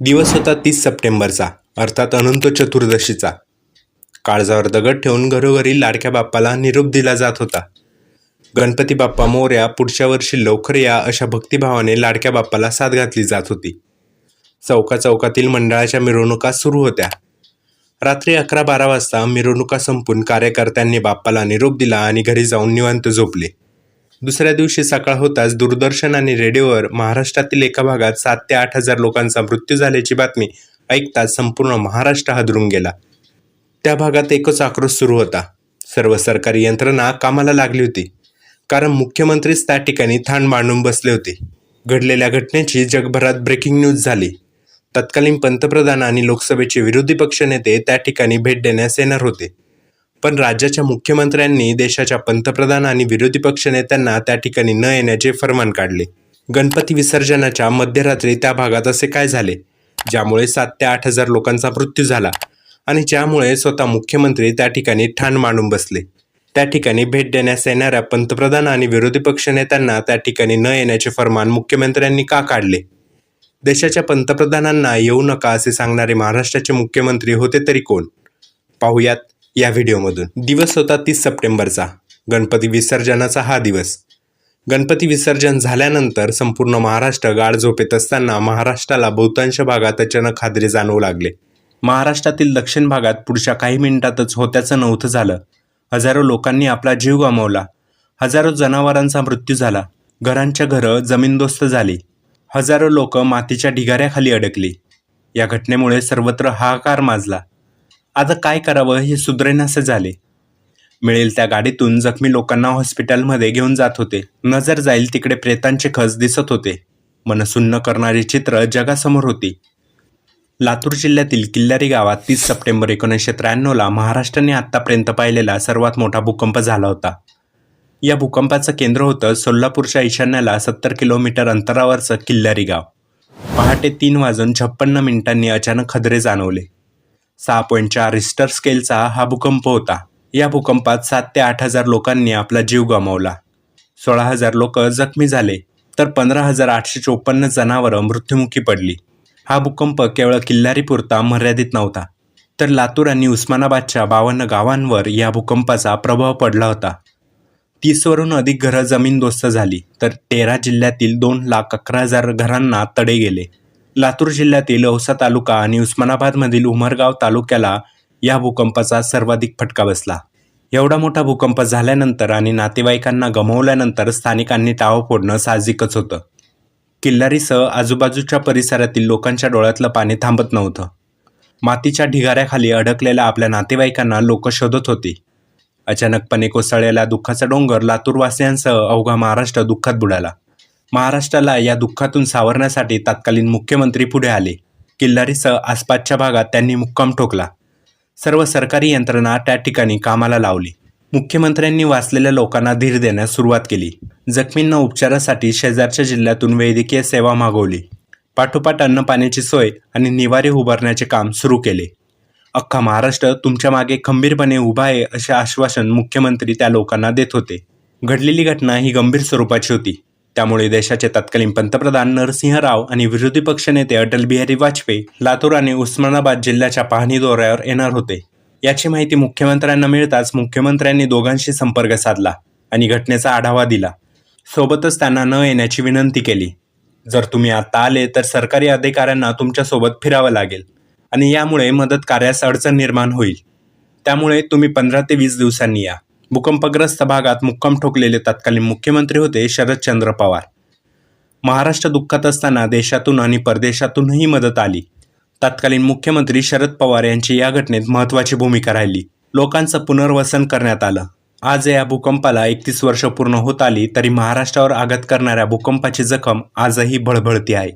दिवस होता तीस सप्टेंबरचा अर्थात अनंत चतुर्दशीचा. काळजावर दगड ठेवून घरोघरी लाडक्या बाप्पाला निरोप दिला जात होता. गणपती बाप्पा मोर्या पुढच्या वर्षी लवकर या अशा भक्तिभावाने लाडक्या बाप्पाला साथ घातली जात होती. चौका चौकातील मंडळाच्या मिरवणुका सुरू होत्या. रात्री अकरा बारा वाजता मिरवणुका संपून कार्यकर्त्यांनी बाप्पाला निरोप दिला आणि घरी जाऊन निवांत झोपले. दुसऱ्या दिवशी सकाळ होताच दूरदर्शन आणि रेडिओवर महाराष्ट्रातील एका भागात सात ते आठ हजार लोकांचा मृत्यू झाल्याची बातमी ऐकताच संपूर्ण महाराष्ट्र हादरून गेला. त्या भागात एकच आक्रोश सुरू होता. सर्व सरकारी यंत्रणा कामाला लागली होती. कारण मुख्यमंत्रीच त्या ठिकाणी थाण मांडून बसले होते. घडलेल्या घटनेची जगभरात ब्रेकिंग न्यूज झाली. तत्कालीन पंतप्रधान आणि लोकसभेचे विरोधी पक्षनेते त्या ठिकाणी भेट देण्यास येणार होते. पण राज्याच्या मुख्यमंत्र्यांनी देशाच्या पंतप्रधान आणि विरोधी पक्षनेत्यांना त्या ठिकाणी न येण्याचे फरमान काढले. गणपती विसर्जनाच्या मध्यरात्री त्या भागात असे काय झाले? ज्यामुळे सात ते आठ हजार लोकांचा मृत्यू झाला आणि ज्यामुळे स्वतः मुख्यमंत्री त्या ठिकाणी ठाण मांडून बसले. त्या ठिकाणी भेट देण्यास येणाऱ्या पंतप्रधान आणि विरोधी पक्षनेत्यांना त्या ठिकाणी न येण्याचे फरमान मुख्यमंत्र्यांनी का काढले? देशाच्या पंतप्रधानांना येऊ नका असे सांगणारे महाराष्ट्राचे मुख्यमंत्री होते तरी कोण? पाहुयात या व्हिडिओमधून. दिवस होता तीस सप्टेंबरचा. गणपती विसर्जनाचा हा दिवस. गणपती विसर्जन झाल्यानंतर संपूर्ण महाराष्ट्र गाढ झोपेत असताना महाराष्ट्राला बहुतांश भागात अचानक हादरे जाणवू लागले. महाराष्ट्रातील दक्षिण भागात पुढच्या काही मिनिटातच होत्याचं नव्हतं झालं. हजारो लोकांनी आपला जीव गमावला. हजारो जनावरांचा मृत्यू झाला. घरांच्या घरं जमीनदोस्त झाली. हजारो लोक मातीच्या ढिगाऱ्याखाली अडकली. या घटनेमुळे सर्वत्र हाहाकार माजला. आता काय करावं हे सुधरेनासे झाले. मिळेल त्या गाडीतून जखमी लोकांना हॉस्पिटलमध्ये घेऊन जात होते. नजर जाईल तिकडे प्रेतांचे खस दिसत होते. मनसुन्न करणारी चित्र जगासमोर होती. लातूर जिल्ह्यातील किल्लारी गावात तीस सप्टेंबर एकोणीसशे त्र्याण्णवला महाराष्ट्राने आत्तापर्यंत पाहिलेला सर्वात मोठा भूकंप झाला होता. या भूकंपाचं केंद्र होतं सोलापूरच्या ईशान्याला सत्तर किलोमीटर अंतरावरचं किल्लारी गाव. पहाटे तीन वाजून छप्पन्न मिनिटांनी अचानक खदरे जाणवले. सहा पॉईंट चार रिस्टर स्केलचा हा भूकंप होता. या भूकंपात सात ते आठ हजार लोकांनी आपला जीव गमावला. सोळा हजार लोक जखमी झाले तर पंधरा हजार आठशे चोपन्न जनावरं मृत्युमुखी पडली. हा भूकंप केवळ किल्लारीपुरता मर्यादित नव्हता तर लातूर आणि उस्मानाबादच्या बावन्न गावांवर या भूकंपाचा प्रभाव पडला होता. तीसवरून अधिक घरं जमीनदोस्त झाली तर तेरा जिल्ह्यातील दोन लाख अकरा हजार घरांना तडे गेले. लातूर जिल्ह्यातील औसा तालुका आणि उस्मानाबादमधील उमरगाव तालुक्याला या भूकंपाचा सर्वाधिक फटका बसला. एवढा मोठा भूकंप झाल्यानंतर आणि नातेवाईकांना गमावल्यानंतर स्थानिकांनी टाव फोडणं साहजिकच होतं. किल्लारीसह आजूबाजूच्या परिसरातील लोकांच्या डोळ्यातलं पाणी थांबत नव्हतं. मातीच्या ढिगाऱ्याखाली अडकलेल्या आपल्या नातेवाईकांना लोक शोधत होती. अचानकपणे कोसळलेला दुःखाचा डोंगर लातूरवासियांसह अवघा महाराष्ट्र दुःखात बुडाला. महाराष्ट्राला या दुःखातून सावरण्यासाठी तत्कालीन मुख्यमंत्री पुढे आले. किल्लारीसह आसपासच्या भागात त्यांनी मुक्काम ठोकला. सर्व सरकारी यंत्रणा त्या ठिकाणी कामाला लावली. मुख्यमंत्र्यांनी वाचलेल्या लोकांना धीर देण्यास सुरुवात केली. जखमींना उपचारासाठी शेजारच्या जिल्ह्यातून वैद्यकीय सेवा मागवली. पाठोपाठ अन्न पाण्याची सोय आणि निवारे उभारण्याचे काम सुरू केले. अख्खा महाराष्ट्र तुमच्या मागे खंबीरपणे उभा आहे असे आश्वासन मुख्यमंत्री त्या लोकांना देत होते. घडलेली घटना ही गंभीर स्वरूपाची होती. त्यामुळे देशाचे तत्कालीन पंतप्रधान नरसिंह राव आणि विरोधी पक्षनेते अटल बिहारी वाजपेयी लातूर आणि उस्मानाबाद जिल्ह्याच्या पाहणी दौऱ्यावर येणार होते. याची माहिती मुख्यमंत्र्यांना मिळताच मुख्यमंत्र्यांनी दोघांशी संपर्क साधला आणि घटनेचा आढावा दिला. सोबतच त्यांना न येण्याची विनंती केली. जर तुम्ही आता आले तर सरकारी अधिकाऱ्यांना तुमच्यासोबत फिरावं लागेल आणि यामुळे मदत कार्यास अडचण निर्माण होईल. त्यामुळे तुम्ही पंधरा ते वीस दिवसांनी या. भूकंपग्रस्त भागात मुक्काम ठोकलेले तत्कालीन मुख्यमंत्री होते शरदचंद्र पवार. महाराष्ट्र दुःखात असताना देशातून आणि परदेशातूनही मदत आली. तत्कालीन मुख्यमंत्री शरद पवार यांची या घटनेत महत्त्वाची भूमिका राहिली. लोकांचं पुनर्वसन करण्यात आलं. आज या भूकंपाला एकतीस वर्ष पूर्ण होत आली तरी महाराष्ट्रावर आघात करणाऱ्या भूकंपाची जखम आजही भळभळती आहे.